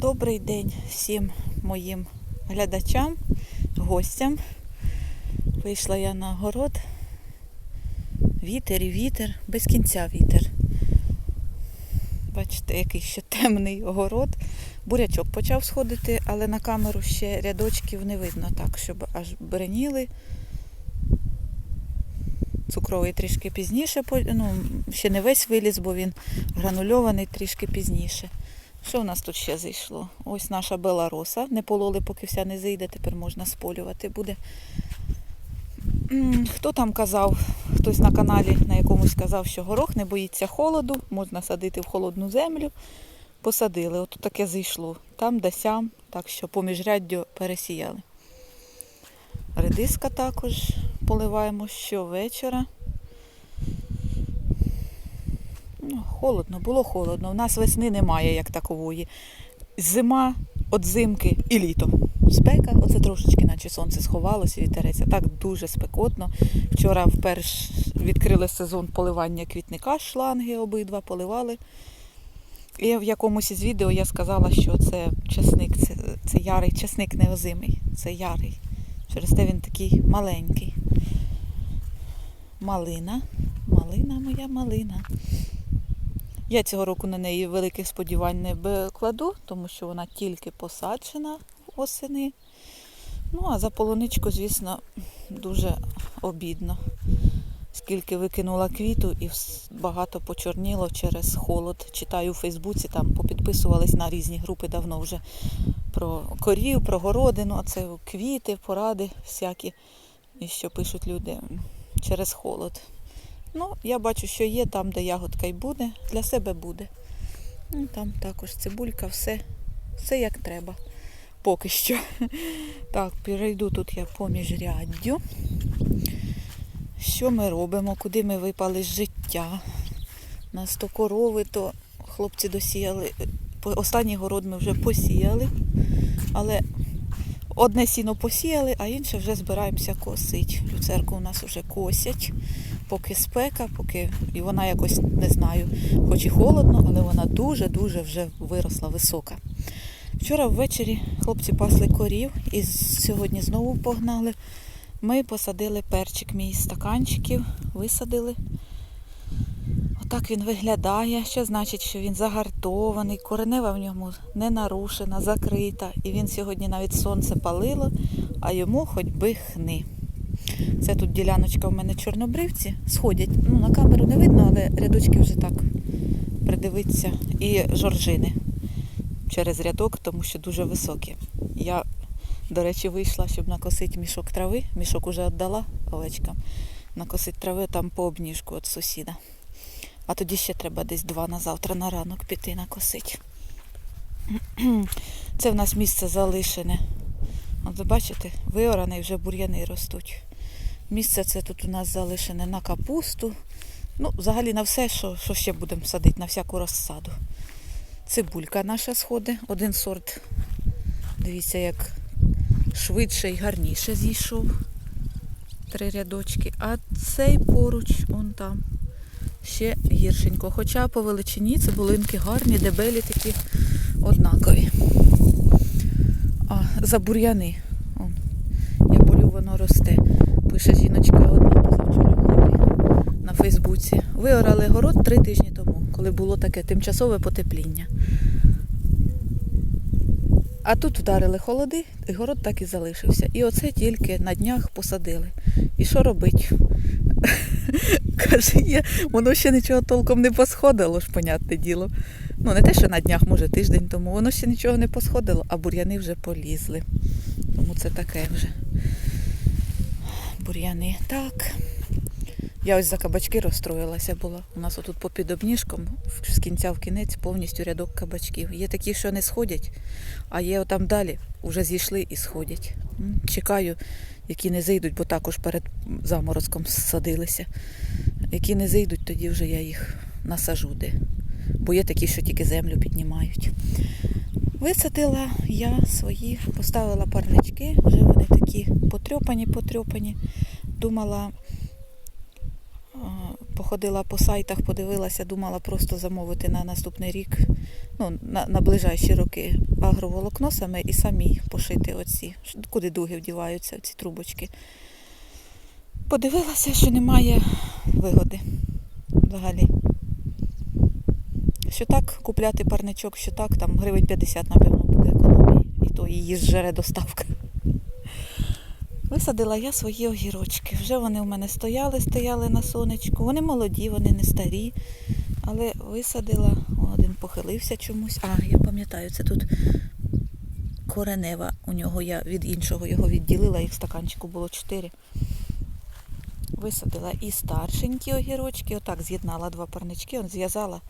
Добрий день всім моїм глядачам, гостям. Вийшла я на город. Вітер і вітер, без кінця вітер. Бачите, який ще темний огород. Бурячок почав сходити, але на камеру ще рядочків не видно так, щоб аж бреніли. Цукровий трішки пізніше, ну, ще не весь виліз, бо він гранульований трішки пізніше. Що в нас тут ще зайшло? Ось наша белароса. Не пололи, поки вся не зійде, тепер можна сполювати буде. Хто там казав, хтось на каналі на якомусь казав, що горох не боїться холоду, можна садити в холодну землю. Посадили, от таке зайшло. Там да сям, так що поміж ряддю пересіяли. Редиска також поливаємо щовечора. Ну, холодно, було холодно. У нас весни немає як такової. Зима от зимки і літо. Спека, оце трошечки, наче сонце сховалося, вітереться. Так дуже спекотно. Вчора вперше відкрили сезон поливання квітника, шланги обидва поливали. І в якомусь із відео я сказала, що це часник, це, це ярий часник неозимий. Це ярий. Через те він такий маленький. Малина. Малина моя малина. Я цього року на неї великих сподівань не кладу, тому що вона тільки посаджена восени. Ну, а за полуничку, звісно, дуже обідно. Скільки викинула квіту і багато почорніло через холод. Читаю у Фейсбуці, там попідписувались на різні групи давно вже про корів, про городину, а це квіти, поради всякі, і що пишуть люди через холод. Ну, я бачу, що є там, де ягодка й буде, для себе буде. Ну, там також цибулька, все, все як треба. Поки що. Так, перейду тут я поміж ряддю. Що ми робимо? Куди ми випали з життя? У нас то корови, то хлопці досіяли. Останній город ми вже посіяли, але одне сіно посіяли, а інше вже збираємося косити. Люцерку у нас вже косять поки спека, поки і вона якось не знаю, хоч і холодно, але вона дуже-дуже вже виросла висока. Вчора ввечері хлопці пасли корів і сьогодні знову погнали. Ми посадили перчик мій з стаканчиків, висадили. Отак він виглядає. Що значить, що він загартований, коренева в ньому не нарушена, закрита. І він сьогодні навіть сонце палило, а йому хоч би хни. Це тут діляночка в мене чорнобривці. Сходять. Ну, на камеру не видно, але рядочки вже так придивиться. І жоржини через рядок, тому що дуже високі. Я, до речі, вийшла, щоб накосити мішок трави. Мішок уже віддала овечкам. Накосити трави там по обніжку від сусіда. А тоді ще треба десь два на завтра на ранок піти накосити. Це в нас місце залишене. От ви бачите, виорані вже бур'яни ростуть. Місце це тут у нас залишене на капусту. Ну, взагалі на все, що, що ще будемо садити, на всяку розсаду. Цибулька наша сходить. Один сорт. Дивіться, як швидше і гарніше зійшов. Три рядочки. А цей поруч, он там, ще гіршенько. Хоча по величині цибулинки гарні, дебелі такі однакові. А, за бур'яни. Я полю, воно росте. Пише жіночка одна позавчора на Фейсбуці. Виорали город три тижні тому, коли було таке тимчасове потепління. А тут вдарили холоди, і город так і залишився. І оце тільки на днях посадили. І що робить? Каже, є, воно ще нічого толком не посходило ж, понятне діло. Ну, не те, що на днях, може, тиждень тому, воно ще нічого не посходило, а бур'яни вже полізли. Тому це таке вже. Бур'яни. Так. Я ось за кабачки розстроїлася була. У нас отут попід обніжком, з кінця в кінець, повністю рядок кабачків. Є такі, що не сходять, а є отам далі, вже зійшли і сходять. Чекаю, які не зайдуть, бо також перед заморозком садилися. Які не зайдуть, тоді вже я їх насажу де. Бо є такі, що тільки землю піднімають. Висадила я свої, поставила парнички, вже вони такі потрьопані, потрьопані. Думала Походила по сайтах, подивилася, думала просто замовити на наступний рік, ну, на, на ближайші роки агроволокно саме і самі пошити оці, куди дуги вдіваються, ці трубочки. Подивилася, що немає вигоди взагалі. Що так, купляти парничок, що так, там гривень 50, напевно, буде економії. І то її зжере доставка. Висадила я свої огірочки. Вже вони у мене стояли, стояли на сонечку. Вони молоді, вони не старі. Але висадила, один похилився чомусь. А, я пам'ятаю, це тут коренева. У нього я від іншого його відділила, їх в стаканчику було чотири. Висадила і старшенькі огірочки, отак з'єднала два парнички, зв'язала,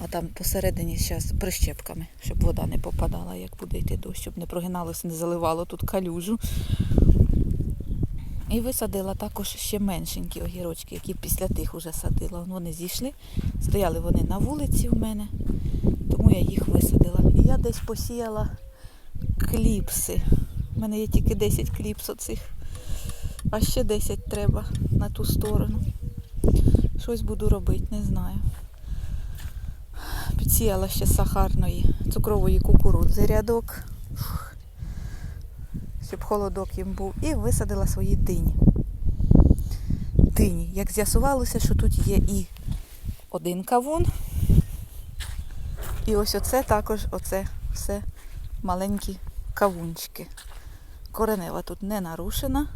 а там посередині зараз прищепками, щоб вода не попадала, як буде йти дощ, щоб не прогиналося, не заливало тут калюжу. І висадила також ще меншенькі огірочки, які після тих уже садила. Вони зійшли, стояли вони на вулиці в мене, тому я їх висадила. І я десь посіяла кліпси. У мене є тільки 10 кліпс оцих, а ще 10 треба на ту сторону. Щось буду робити, не знаю. Підсіяла ще сахарної, цукрової кукурудзи рядок. Щоб холодок їм був. І висадила свої дині. Дині. Як з'ясувалося, що тут є і один кавун. І ось оце також, оце все маленькі кавунчики. Коренева тут не нарушена,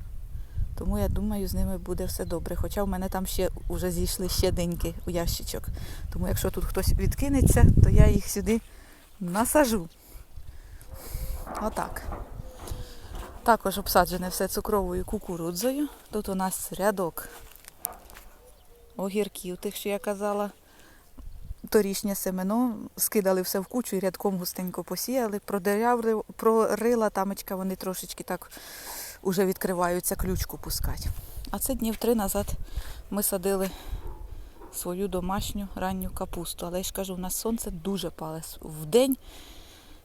тому я думаю, з ними буде все добре. Хоча в мене там ще вже зійшли ще деньки у ящичок. Тому якщо тут хтось відкинеться, то я їх сюди насажу. Отак. Також обсаджене все цукровою кукурудзою. Тут у нас рядок огірків, тих, що я казала. Торішнє семено, скидали все в кучу і рядком густенько посіяли, продерявли, прорила тамочка, вони трошечки так уже відкриваються ключку пускати. А це днів три назад ми садили свою домашню ранню капусту. Але я ж кажу, у нас сонце дуже пале. В день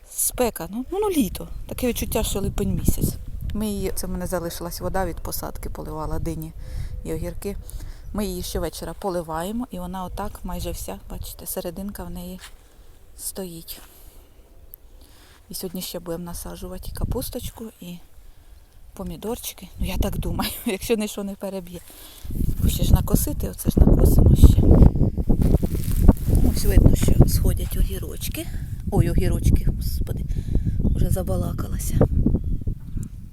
спека, ну, ну, ну літо. Таке відчуття, що липень місяць. Ми її, це в мене залишилась вода від посадки, поливала дині і огірки. Ми її щовечора поливаємо, і вона отак майже вся, бачите, серединка в неї стоїть. І сьогодні ще будемо насаджувати капусточку, і помідорчики. Ну, я так думаю, якщо ніщо не переб'є. Бо ще ж накосити, оце ж накосимо ще. Ось видно, що сходять огірочки. Ой, огірочки, господи, вже забалакалася.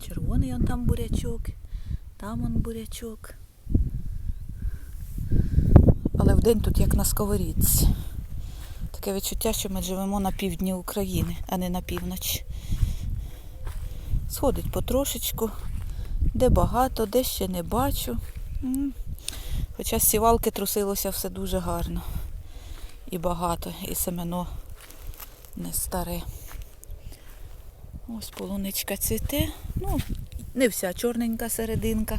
Червоний он там бурячок, там он бурячок. Але вдень тут як на сковорідці. Таке відчуття, що ми живемо на півдні України, а не на півночі. Сходить потрошечку, де багато, де ще не бачу. Хоча з сівалки трусилося все дуже гарно. І багато, і семено не старе. Ось полуничка цвіте. Ну, не вся чорненька серединка.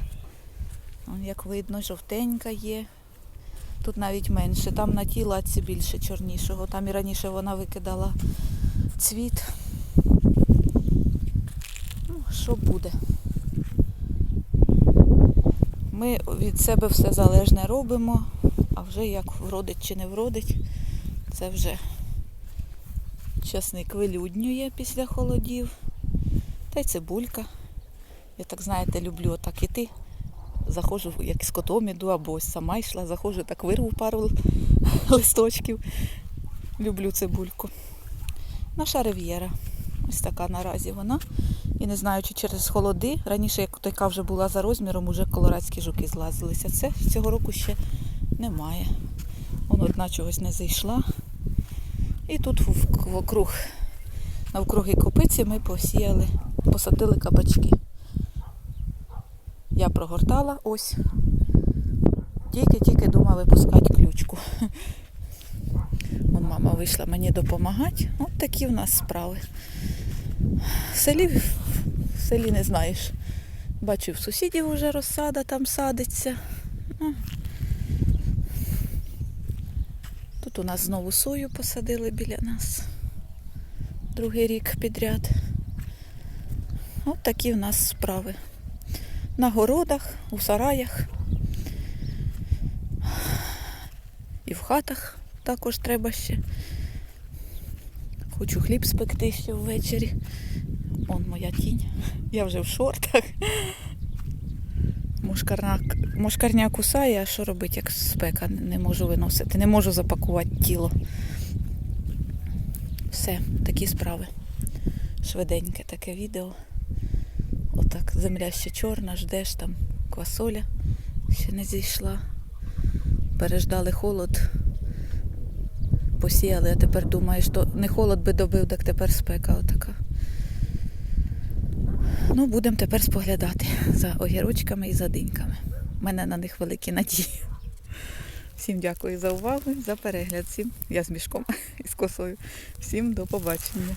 Як видно, жовтенька є. Тут навіть менше. Там на тій латці більше чорнішого. Там і раніше вона викидала цвіт. Що буде? Ми від себе все залежне робимо, а вже як вродить чи не вродить, це вже часник вилюднює після холодів. Та й цибулька. Я так, знаєте, люблю отак іти. Заходжу, як з котом іду, або ось сама йшла, заходжу, так вирву пару листочків. Люблю цибульку. Наша рив'єра. Ось така наразі вона. І не знаю, чи через холоди. Раніше, як така вже була за розміром, уже колорадські жуки злазилися. Це цього року ще немає. Вон одна чогось не зайшла. І тут вокруг, навкруги копиці ми посіяли, посадили кабачки. Я прогортала ось. Тільки-тільки думала випускати ключку. Мама вийшла мені допомагати. От такі в нас справи. В селі, селі не знаєш. Бачу, в сусідів вже розсада там садиться. Ну. Тут у нас знову сою посадили біля нас. Другий рік підряд. От такі в нас справи. На городах, у сараях. І в хатах також треба ще. Хочу хліб спекти ще ввечері. Он моя тінь. Я вже в шортах. Мошкарня, кусає, а що робити, як спека не можу виносити, не можу запакувати тіло. Все, такі справи. Швиденьке таке відео. Отак, земля ще чорна, ждеш там квасоля ще не зійшла. Переждали холод, посіяли, а тепер думаєш, то не холод би добив, так тепер спека отака. Ну, будемо тепер споглядати за огірочками і за диньками. У мене на них великі надії. Всім дякую за увагу, за перегляд. Всім я з мішком і з косою. Всім до побачення.